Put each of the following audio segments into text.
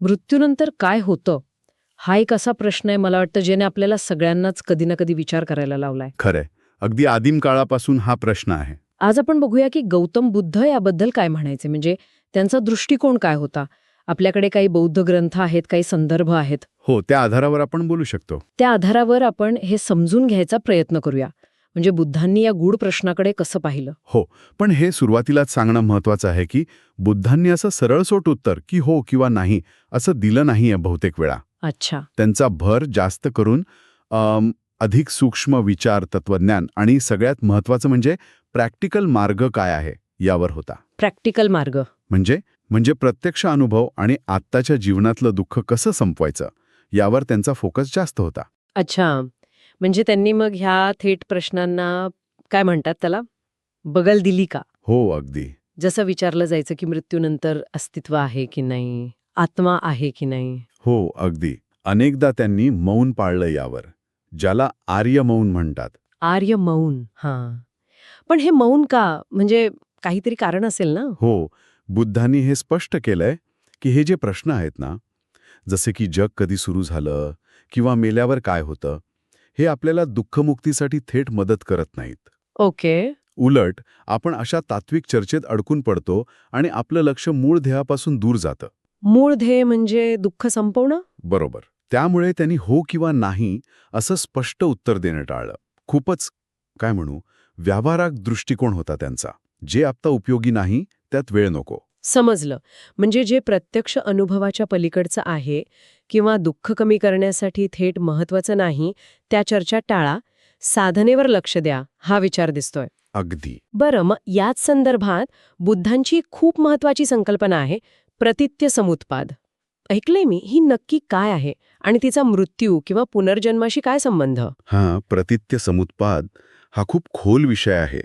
मृत्यूनंतर काय होतं? हा एक असा प्रश्न आहे मला वाटतं ज्याने आपल्याला सगळ्यांनाच कधी ना कधी विचार करायला लावलाय. खरंय. अगदी आदिम काळापासून हा प्रश्न आहे. आज आपण बघूया की गौतम बुद्ध याबद्दल काय म्हणायचे? म्हणजे त्यांचा दृष्टिकोन काय होता? आपल्याकडे काही बौद्ध ग्रंथ आहेत काही संदर्भ आहेत. हो त्या आधारावर आपण बोलू शकतो. त्या आधारावर आपण हे समजून घ्यायचा प्रयत्न करूया. म्हणजे बुद्धांनी या गूढ प्रश्नाकडे कसं पाहिलं? हो पण हे सुरुवातीलाच सांगणं महत्वाचं आहे की बुद्धांनी असं सरळसोट उत्तर की हो किंवा नाही असं दिलं नाहीये बहुतेक वेळा. अच्छा. त्यांचा भर जास्त करून अम, अधिक सूक्ष्म विचार तत्वज्ञान आणि सगळ्यात महत्वाचं म्हणजे प्रॅक्टिकल मार्ग काय आहे यावर होता. प्रॅक्टिकल मार्ग. म्हणजे म्हणजे प्रत्यक्ष अनुभव आणि आत्ताच्या जीवनातलं दुःख कसं संपवायचं यावर त्यांचा फोकस जास्त होता. अच्छा. म्हणजे त्यांनी मग ह्या थेट प्रश्नांना काय म्हणतात त्याला? बगल दिली का? हो अगदी. जसं विचारलं जायचं की मृत्यूनंतर अस्तित्व आहे की नाही? आत्मा आहे की नाही? हो अगदी. अनेकदा त्यांनी मौन पाळलं यावर ज्याला आर्य मौन म्हणतात. आर्य मौन हां. पण हे मौन का? म्हणजे काहीतरी कारण असेल ना? हो बुद्धांनी हे स्पष्ट केलंय की हे जे प्रश्न आहेत ना जसे की जग कधी सुरू झालं किंवा मेल्यावर काय होतं हे आपल्याला दुःखमुक्तीसाठी थेट मदत करत नाहीत. ओके. उलट आपण अशा तात्विक चर्चेत अडकून पडतो आणि आपलं लक्ष मूळ ध्येयापासून दूर जातं. मूळ ध्येय म्हणजे दुःख संपवणं? बरोबर. त्यामुळे त्यांनी हो किंवा नाही असं स्पष्ट उत्तर देणं टाळलं. खूपच काय म्हणू व्यावहारिक दृष्टिकोन होता त्यांचा. जे आत्ता उपयोगी नाही त्यात वेळ नको. समजलं. म्हणजे जे प्रत्यक्ष अनुभवाच्या पलीकडचं आहे किंवा दुःख कमी करण्यासाठी थेट महत्वाचं नाही त्या चर्चा टाळा. साधनेवर लक्ष द्या हा विचार दिसतोय. अगदी. बरं मग याच संदर्भात बुद्धांची खूप महत्वाची संकल्पना आहे प्रतित्य समुत्पाद. ऐकलंय मी ही नक्की काय आहे आणि तिचा मृत्यू किंवा पुनर्जन्माशी काय संबंध? हा प्रतित्य समुत्पाद हा खूप खोल विषय आहे.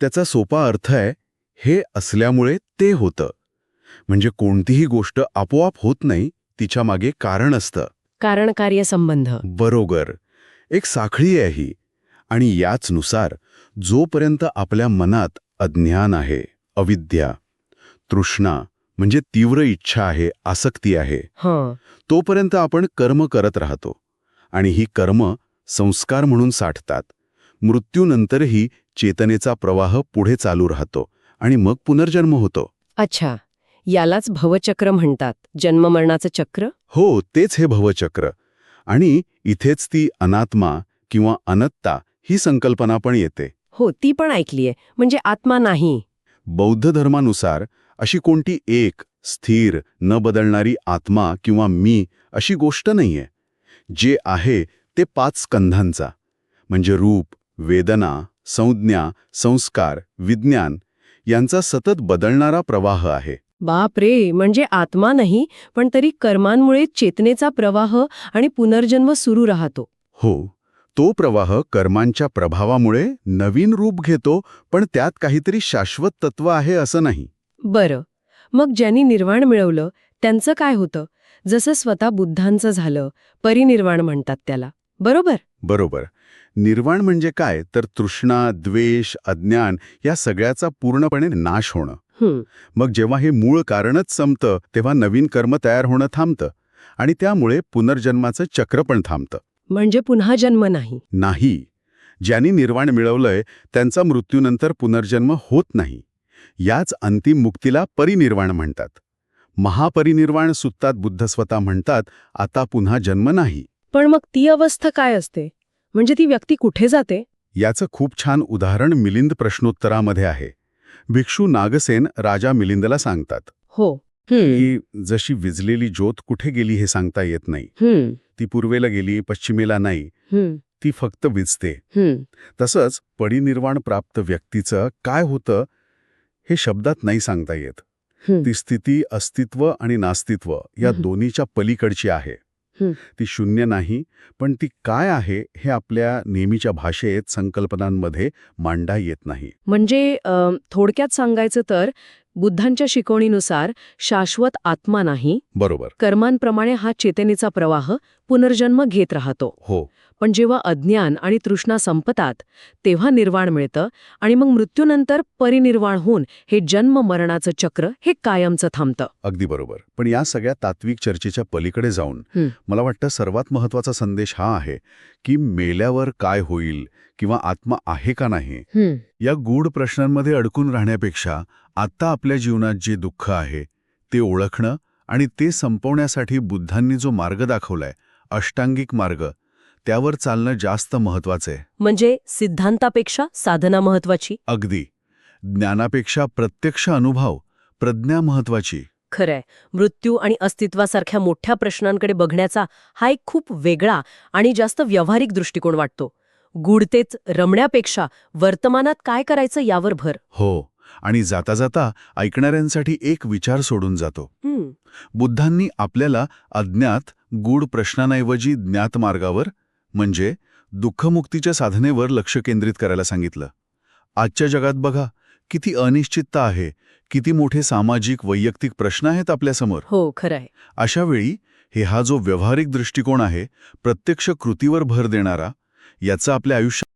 त्याचा सोपा अर्थ आहे हे असल्यामुळे ते होतं. म्हणजे कोणतीही गोष्ट आपोआप होत नाही तिच्यामागे कारण असतं. कारण कार्य संबंध. बरोबर. एक साखळी आहे ही. आणि याचनुसार जोपर्यंत आपल्या मनात अज्ञान आहे अविद्या तृष्णा म्हणजे तीव्र इच्छा आहे आसक्ती आहे हं. तोपर्यंत आपण कर्म करत राहतो. आणि ही कर्म संस्कार म्हणून साठतात. मृत्यूनंतरही चेतनेचा प्रवाह पुढे चालू राहतो. आणि मग पुनर्जन्म होतो. अच्छा. यालाच भवचक्र म्हणतात. जन्ममरणाचं चक्र? हो तेच हे भवचक्र. आणि इथेच ती अनात्मा किंवा अनत्ता ही संकल्पना पण येते. हो ती पण ऐकलीये. म्हणजे आत्मा नाही. बौद्ध धर्मानुसार अशी कोणती एक स्थिर न बदलणारी आत्मा किंवा मी अशी गोष्ट नाहीये. जे आहे ते पाच स्कंधांचा म्हणजे रूप वेदना संज्ञा संस्कार विज्ञान यांचा सतत बदलणारा प्रवाह आहे. बाप रे म्हणजे आत्मा नाही पण तरी कर्मांमुळे चेतनेचा प्रवाह आणि पुनर्जन्म सुरू राहतो. हो तो प्रवाह कर्मांच्या प्रभावामुळे नवीन रूप घेतो पण त्यात काहीतरी शाश्वत तत्व आहे असं नाही. बरं. मग ज्यांनी निर्वाण मिळवलं त्यांचं काय होतं? जसं स्वतः बुद्धांचं झालं परिनिर्वाण म्हणतात त्याला. बरोबर? बरोबर. निर्वाण म्हणजे काय? तर तृष्णा द्वेष अज्ञान या सगळ्याचा पूर्णपणे नाश होणं. मग जेव्हा हे मूळ कारणच संपतं तेव्हा नवीन कर्म तयार होणं थांबतं आणि त्यामुळे पुनर्जन्माचं चक्र पण थांबतं. म्हणजे पुन्हा जन्म नाही. नाही. ज्यांनी निर्वाण मिळवलंय त्यांचा मृत्यूनंतर पुनर्जन्म होत नाही. याच अंतिम मुक्तीला परिनिर्वाण म्हणतात. महापरिनिर्वाण सुत्तात बुद्ध स्वतः म्हणतात आता पुन्हा जन्म नाही. पण मग ती अवस्था काय असते? म्हणजे ती व्यक्ती कुठे जाते? याचं खूप छान उदाहरण मिलिंद प्रश्नोत्तरामध्ये आहे. भिक्षू नागसेन राजा मिलिंदला सांगतात. हो. हं, की जशी विजलेली ज्योत कुठे गेली हे सांगता येत नाही. ती पूर्वेला गेली पश्चिमेला नाही. ती फक्त विजते. तसंच परिनिर्वाण प्राप्त व्यक्तीचं काय होतं हे शब्दात नाही सांगता येत. ती स्थिती अस्तित्व आणि नास्तित्व या. दोन्हीच्या पलीकडची आहे. ती शून्य नाही पण ती काय आहे हे आपल्या नेहमीच्या भाषेत संकल्पनांमध्ये मांडा येत नाही. म्हणजे थोडक्यात सांगायचं तर बुद्धांच्या शिकवणीनुसार शाश्वत आत्मा नाही. बरोबर. कर्मांप्रमाणे हा चेतनेचा प्रवाह पुनर्जन्म घेत राहतो. हो. पण जेव्हा अज्ञान आणि तृष्णा संपतात तेव्हा निर्वाण मिळतं आणि मग मृत्यूनंतर परिनिर्वाण होऊन हे जन्म मरणाचं चक्र हे कायमचं थांबतं. अगदी बरोबर. पण या सगळ्या तात्विक चर्चेच्या पलीकडे जाऊन. मला वाटतं सर्वात महत्त्वाचा संदेश हा आहे की मेल्यावर काय होईल किंवा आत्मा आहे का नाही या गूढ प्रश्नांमध्ये अडकून राहण्यापेक्षा आता आपल्या जीवनात जे दुःख आहे ते ओळखणं आणि ते संपवण्यासाठी बुद्धांनी जो मार्ग दाखवलाय अष्टांगिक मार्ग त्यावर चालणं जास्त महत्वाचं आहे. म्हणजे सिद्धांतापेक्षा साधना महत्वाची अगदी. ज्ञानापेक्षा प्रत्यक्ष अनुभव प्रज्ञा महत्वाची खरंय. मृत्यू आणि अस्तित्वासारख्या मोठ्या प्रश्नांकडे बघण्याचा हा एक खूप वेगळा आणि जास्त व्यावहारिक दृष्टिकोन वाटतो. गुढतेच रमण्यापेक्षा वर्तमानात काय करायचं यावर भर. हो. आणि जाता जाता ऐकणाऱ्यांसाठी एक विचार सोडून जातो. बुद्धांनी आपल्याला अज्ञात गूढ प्रश्नांऐवजी ज्ञात मार्गावर म्हणजे दुःखमुक्तीच्या साधनेवर लक्ष केंद्रित करायला सांगितलं. आजच्या जगात बघा किती अनिश्चितता आहे किती मोठे सामाजिक वैयक्तिक प्रश्न आहेत आपल्यासमोर. हो खरंय. अशा वेळी हे हा जो व्यावहारिक दृष्टिकोन आहे प्रत्यक्ष कृतीवर भर देणारा याचा आपल्या आयुष्यात